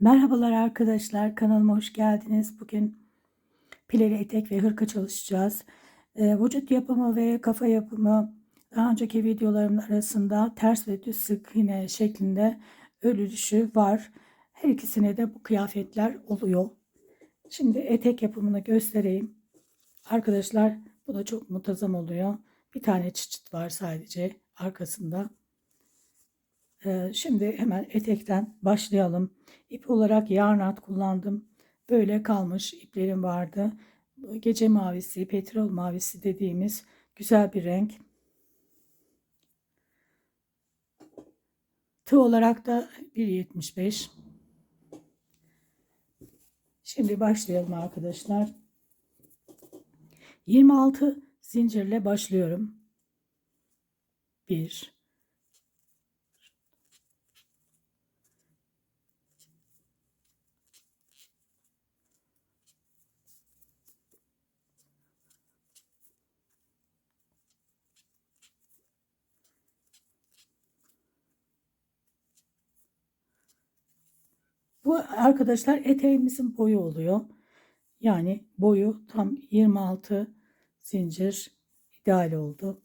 Merhabalar arkadaşlar, kanalıma hoş geldiniz. Bugün pileli etek ve hırka çalışacağız. Ee, vücut yapımı ve kafa yapımı daha önceki videolarımın arasında ters ve düz sık iğne şeklinde örülüşü var. Her ikisine de bu kıyafetler oluyor. Şimdi etek yapımını göstereyim. Arkadaşlar bu da çok muntazam oluyor. Bir tane çıçıt var sadece arkasında. Ee, şimdi hemen etekten başlayalım. İp olarak yarn at kullandım. Böyle kalmış iplerim vardı. Gece mavisi, petrol mavisi dediğimiz güzel bir renk. Tığ olarak da 1.75. Şimdi başlayalım arkadaşlar. 26 zincirle başlıyorum. 1 Bu arkadaşlar eteğimizin boyu oluyor. Yani boyu tam 26 zincir ideal oldu.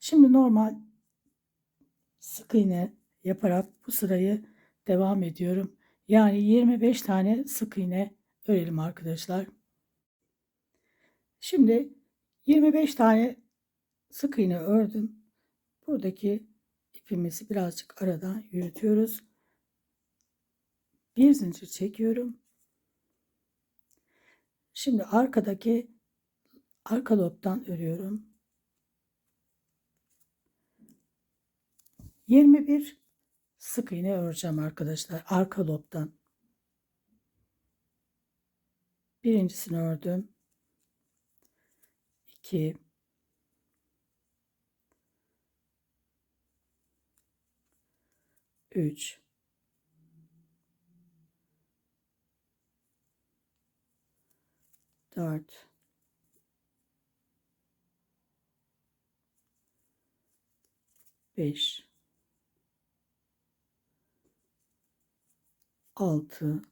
Şimdi normal sık iğne yaparak bu sırayı devam ediyorum. Yani 25 tane sık iğne örelim arkadaşlar. Şimdi 25 tane sık iğne ördüm. Buradaki ipimizi birazcık aradan yürütüyoruz. Bir zincir çekiyorum. Şimdi arkadaki arka lobdan örüyorum. 21 sık iğne öreceğim arkadaşlar arka lobdan. Birincisini ördüm. 2 3 4 5 6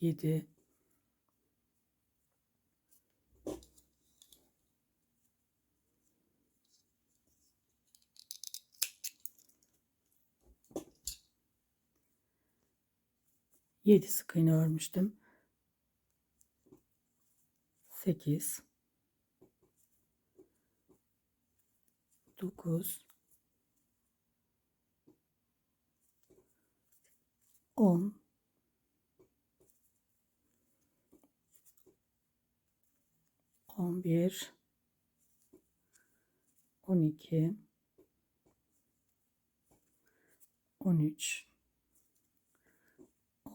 7 7 sık iğne örmüştüm. 8 9 10 11 12 13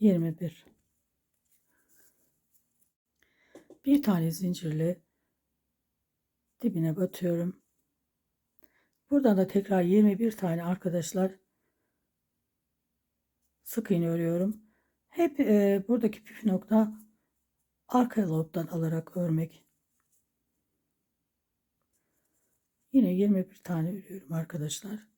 21 bir tane zincirle dibine batıyorum. Buradan da tekrar 21 tane arkadaşlar sık iğne örüyorum. Hep e, buradaki püf nokta arka lobdan alarak örmek. Yine 21 tane örüyorum arkadaşlar.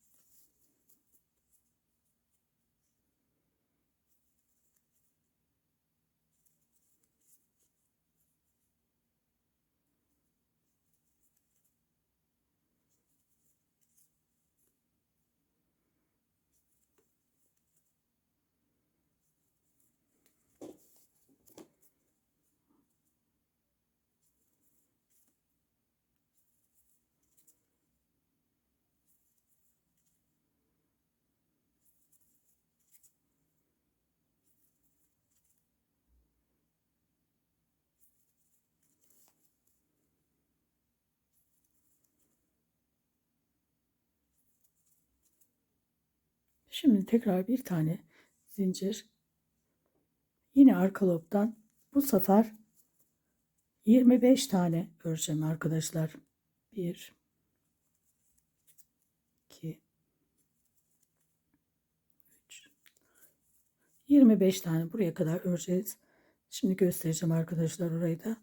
Şimdi tekrar bir tane zincir. Yine arka lobdan bu sefer 25 tane öreceğim arkadaşlar. 1 2 3 25 tane buraya kadar öreceğiz. Şimdi göstereceğim arkadaşlar orayı da.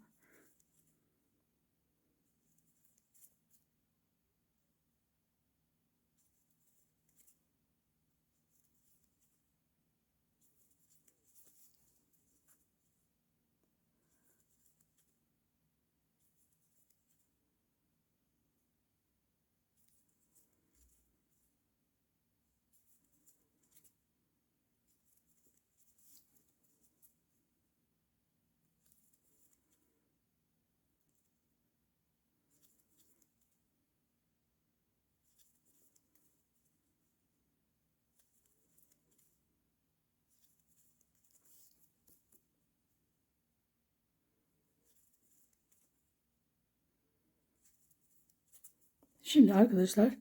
Şimdi arkadaşlar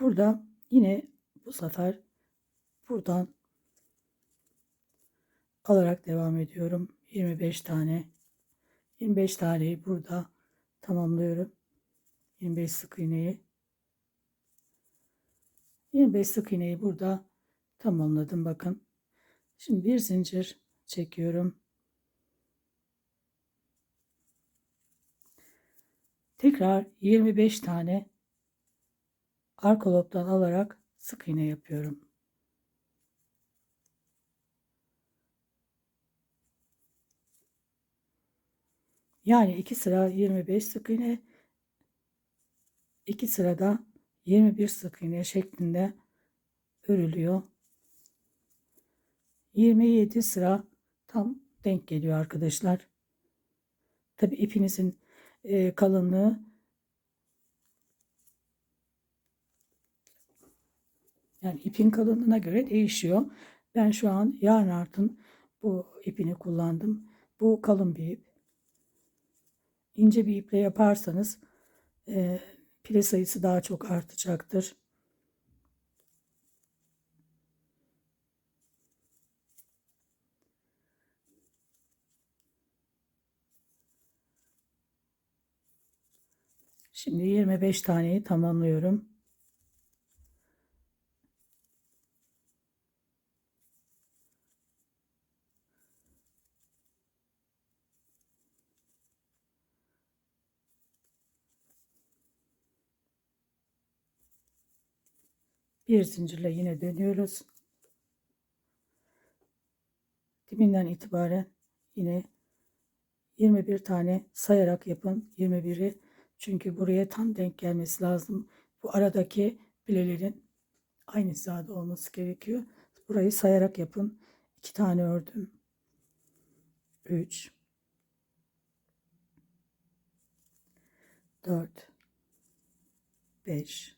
burada yine bu sefer buradan alarak devam ediyorum. 25 tane 25 taneyi burada tamamlıyorum. 25 sık iğneyi 25 sık iğneyi burada tamamladım bakın. Şimdi bir zincir çekiyorum. Tekrar 25 tane arka lobdan alarak sık iğne yapıyorum. Yani iki sıra 25 sık iğne, iki sırada 21 sık iğne şeklinde örülüyor. 27 sıra tam denk geliyor arkadaşlar. Tabi ipinizin e, kalınlığı yani ipin kalınlığına göre değişiyor. Ben şu an yarn artın bu ipini kullandım. Bu kalın bir ip. İnce bir iple yaparsanız e, pile sayısı daha çok artacaktır. Şimdi 25 taneyi tamamlıyorum. Bir zincirle yine dönüyoruz. Dibinden itibaren yine 21 tane sayarak yapın. 21'i çünkü buraya tam denk gelmesi lazım. Bu aradaki bilelerin aynı hizada olması gerekiyor. Burayı sayarak yapın. 2 tane ördüm. 3 4 5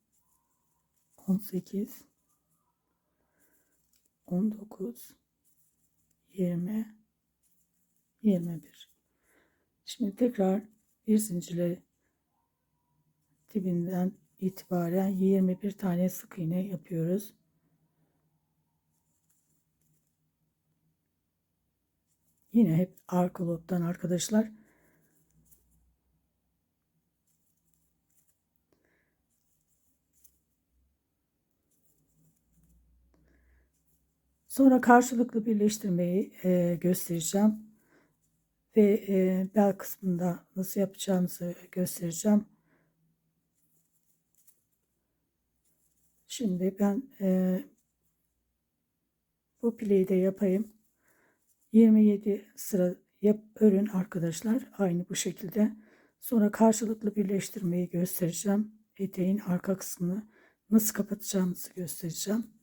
18 19 20 21 Şimdi tekrar bir zincirle dibinden itibaren 21 tane sık iğne yapıyoruz. Yine hep arka lobdan arkadaşlar. Sonra karşılıklı birleştirmeyi e, göstereceğim. Ve e, bel kısmında nasıl yapacağımızı göstereceğim. Şimdi ben e, bu pileyi de yapayım. 27 sıra yap örün arkadaşlar. Aynı bu şekilde. Sonra karşılıklı birleştirmeyi göstereceğim. Eteğin arka kısmını nasıl kapatacağımızı göstereceğim.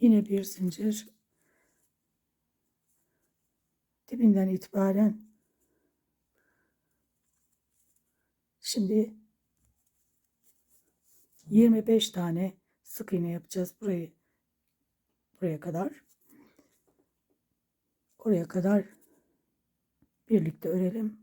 Yine bir zincir. Dibinden itibaren şimdi 25 tane sık iğne yapacağız burayı buraya kadar oraya kadar birlikte örelim.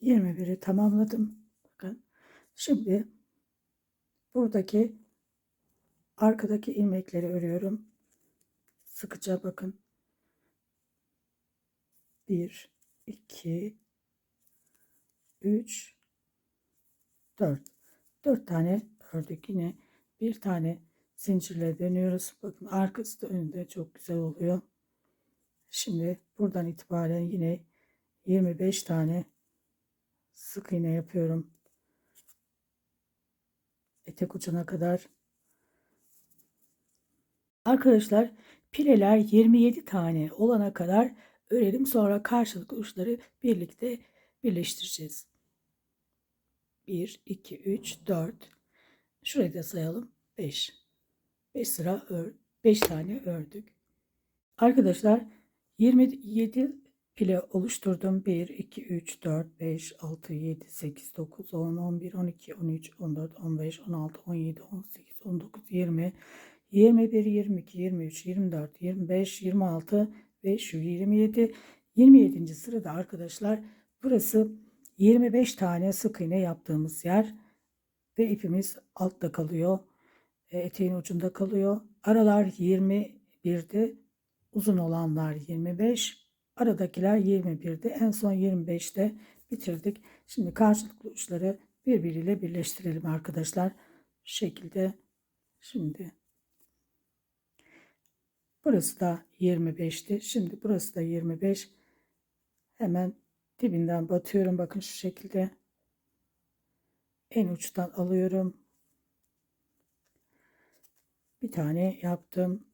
Yirmi biri tamamladım. Bakın. Şimdi buradaki arkadaki ilmekleri örüyorum. Sıkıca bakın. 1 2 3 4 4 tane ördük yine bir tane zincirle dönüyoruz. Bakın arkası da önünde çok güzel oluyor. Şimdi buradan itibaren yine 25 tane sık iğne yapıyorum. Etek ucuna kadar. Arkadaşlar pileler 27 tane olana kadar örelim. Sonra karşılıklı uçları birlikte birleştireceğiz. 1, 2, 3, 4. Şurayı da sayalım. 5. 5 sıra ör, 5 tane ördük. Arkadaşlar 27 pile oluşturdum. 1, 2, 3, 4, 5, 6, 7, 8, 9, 10, 11, 12, 13, 14, 15, 16, 17, 18, 19, 20, 21, 22, 23, 24, 25, 26 ve şu 27. 27. sırada arkadaşlar burası 25 tane sık iğne yaptığımız yer ve ipimiz altta kalıyor. E, eteğin ucunda kalıyor. Aralar 21'de uzun olanlar 25 aradakiler 21'de en son 25'te bitirdik. Şimdi karşılıklı uçları birbiriyle birleştirelim arkadaşlar. Şu şekilde şimdi burası da 25'ti. Şimdi burası da 25. Hemen dibinden batıyorum. Bakın şu şekilde. En uçtan alıyorum. Bir tane yaptım.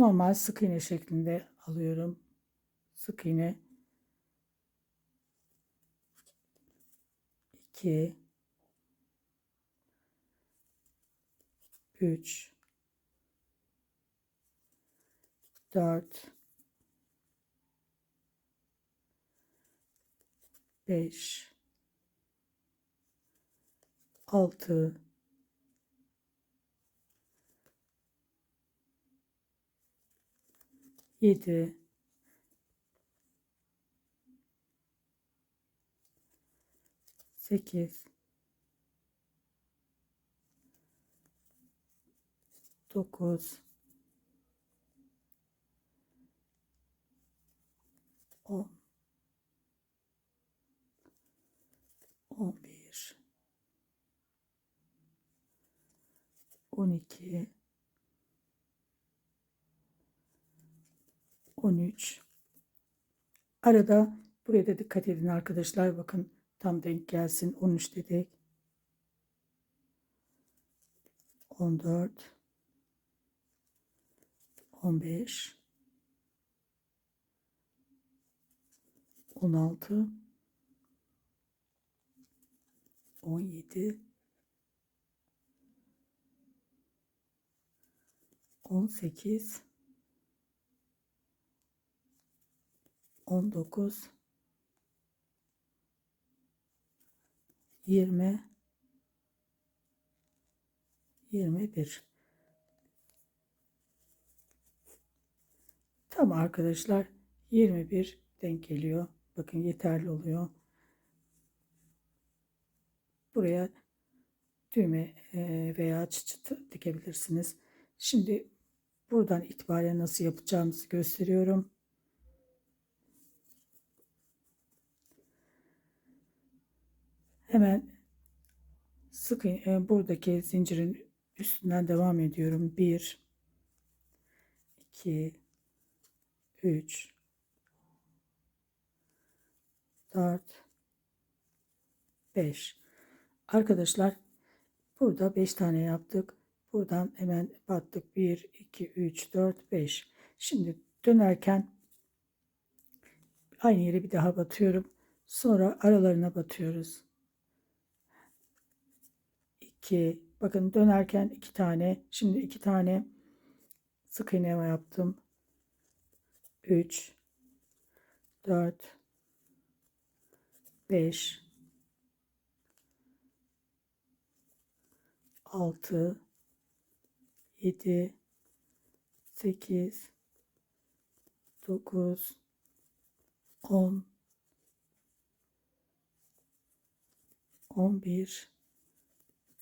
Normal sık iğne şeklinde alıyorum. Sık iğne. 2 3 4 5 6 7 8 9 10 11 12 13 arada buraya da dikkat edin arkadaşlar. Bakın tam denk gelsin. 13 dedik. 14 15 16 17 18 19 20 21 Tam arkadaşlar 21 denk geliyor. Bakın yeterli oluyor. Buraya düğme veya çıt çıtı dikebilirsiniz. Şimdi buradan itibaren nasıl yapacağımızı gösteriyorum. Hemen sık e, buradaki zincirin üstünden devam ediyorum. 1 2 3 4 5 Arkadaşlar burada 5 tane yaptık. Buradan hemen battık. 1 2 3 4 5. Şimdi dönerken aynı yere bir daha batıyorum. Sonra aralarına batıyoruz. 2 bakın dönerken 2 tane. Şimdi 2 tane sık iğne yaptım. 3 4 5 6 7 8 9 10 11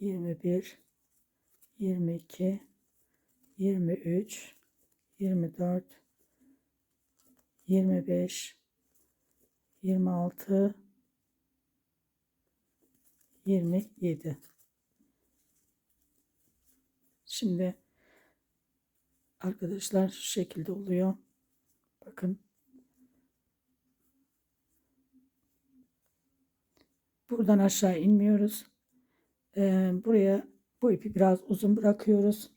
21 22 23 24 25 26 27 Şimdi arkadaşlar şu şekilde oluyor. Bakın. Buradan aşağı inmiyoruz. Ee, buraya bu ipi biraz uzun bırakıyoruz.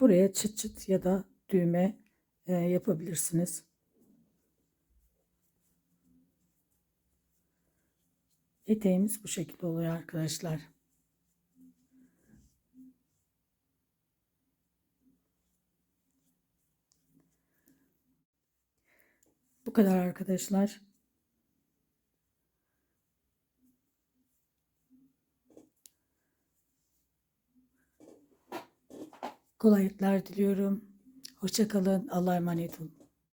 Buraya çıt çıt ya da düğme e, yapabilirsiniz. Eteğimiz bu şekilde oluyor arkadaşlar. Bu kadar arkadaşlar. Kolaylıklar diliyorum. Hoşçakalın. Allah'a emanet olun.